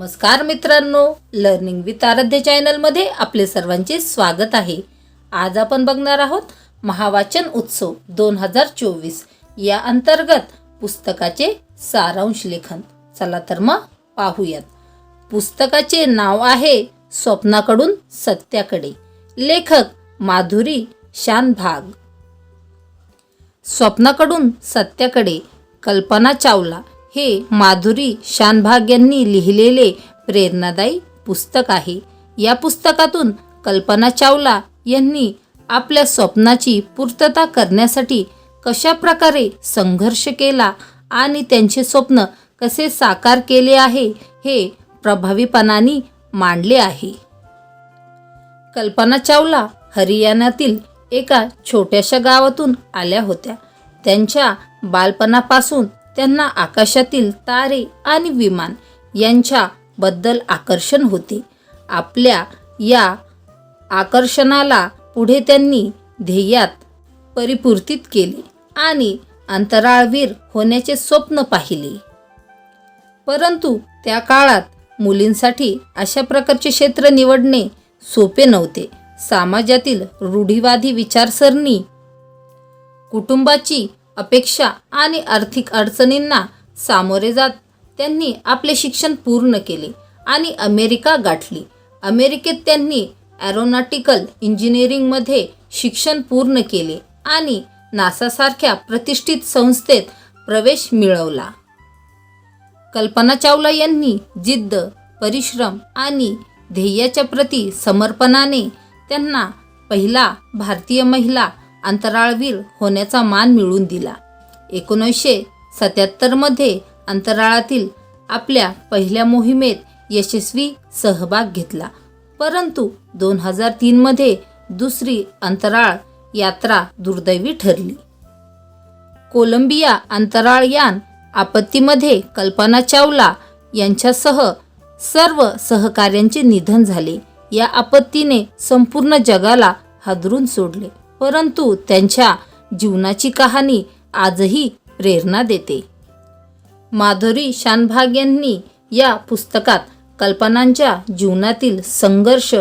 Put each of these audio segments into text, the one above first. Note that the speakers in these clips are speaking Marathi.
नमस्कार मित्रांनो लर्निंग विथ आराध्य चॅनलमध्ये आपले सर्वांचे स्वागत आहे. आज आपण बघणार आहोत महावाचन उत्सव दोन हजार चोवीस. या अंतर्गत पुस्तकाचे सारांश लेखन. चला तर मग पाहूयात. पुस्तकाचे नाव आहे स्वप्नाकडून सत्याकडे. लेखक माधुरी शान भाग स्वप्नाकडून सत्याकडे कल्पना चावला. हे माधुरी शानभाग यांनी लिहिलेले प्रेरणादायी पुस्तक आहे. या पुस्तकातून कल्पना चावला यांनी आपल्या स्वप्नाची पूर्तता करण्यासाठी कशा प्रकारे संघर्ष केला आणि त्यांचे स्वप्न कसे साकार केले आहे हे प्रभावीपणाने मांडले आहे. कल्पना चावला हरियाणातील एका छोट्याशा गावातून आल्या होत्या. त्यांच्या बालपणापासून त्यांना आकाशातील तारे आणि विमान यांच्याबद्दल आकर्षण होते. आपल्या या आकर्षणाला पुढे त्यांनी ध्येयात परिपूर्तित केले आणि अंतराळवीर होण्याचे स्वप्न पाहिले. परंतु त्या काळात मुलींसाठी अशा प्रकारचे क्षेत्र निवडणे सोपे नव्हते. समाजातील रूढीवादी विचारसरणी कुटुंबाची अपेक्षा आणि आर्थिक अडचणींना सामोरे जात. त्यांनी आपले शिक्षण पूर्ण केले आणि अमेरिका गाठली. अमेरिकेत त्यांनी ॲरोनॉटिकल इंजिनिअरिंगमध्ये शिक्षण पूर्ण केले आणि नासासारख्या प्रतिष्ठित संस्थेत प्रवेश मिळवला. कल्पना चावला यांनी जिद्द परिश्रम आणि ध्येयाच्या प्रती समर्पणाने त्यांना पहिला भारतीय महिला अंतराळवीर होण्याचा मान मिळवून दिला. एकोणीसशे सत्याहत्तरमध्ये अंतराळातील आपल्या पहिल्या मोहिमेत यशस्वी सहभाग घेतला. परंतु दोन हजार तीनमध्ये दुसरी अंतराळ यात्रा दुर्दैवी ठरली. कोलंबिया अंतराळयान आपत्तीमध्ये कल्पना चावला यांच्यासह सर्व सहकाऱ्यांचे निधन झाले. या आपत्तीने संपूर्ण जगाला हादरून सोडले. परंतु त्यांच्या जीवनाची कहाणी आजही प्रेरणा देते. माधुरी शानभाग यांनी या पुस्तकात कल्पनांच्या जीवनातील संघर्ष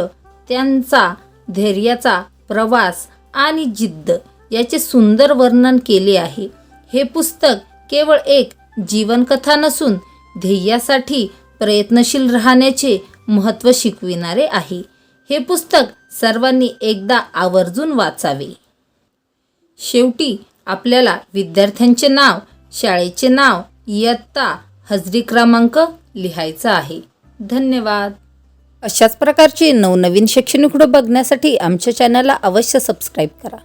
त्यांचा धैर्याचा प्रवास आणि जिद्द याचे सुंदर वर्णन केले आहे. हे पुस्तक केवळ एक जीवनकथा नसून ध्येयासाठी प्रयत्नशील राहण्याचे महत्त्व शिकविणारे आहे. हे पुस्तक सर्वांनी एकदा आवर्जून वाचावे. शेवटी आपल्याला विद्यार्थ्यांचे नाव शाळेचे नाव इयत्ता हजरी क्रमांक लिहायचा आहे. धन्यवाद. अशाच प्रकारचे नवनवीन शैक्षणिक व्हिडिओ बघण्यासाठी आमच्या चॅनलला अवश्य सबस्क्राईब करा.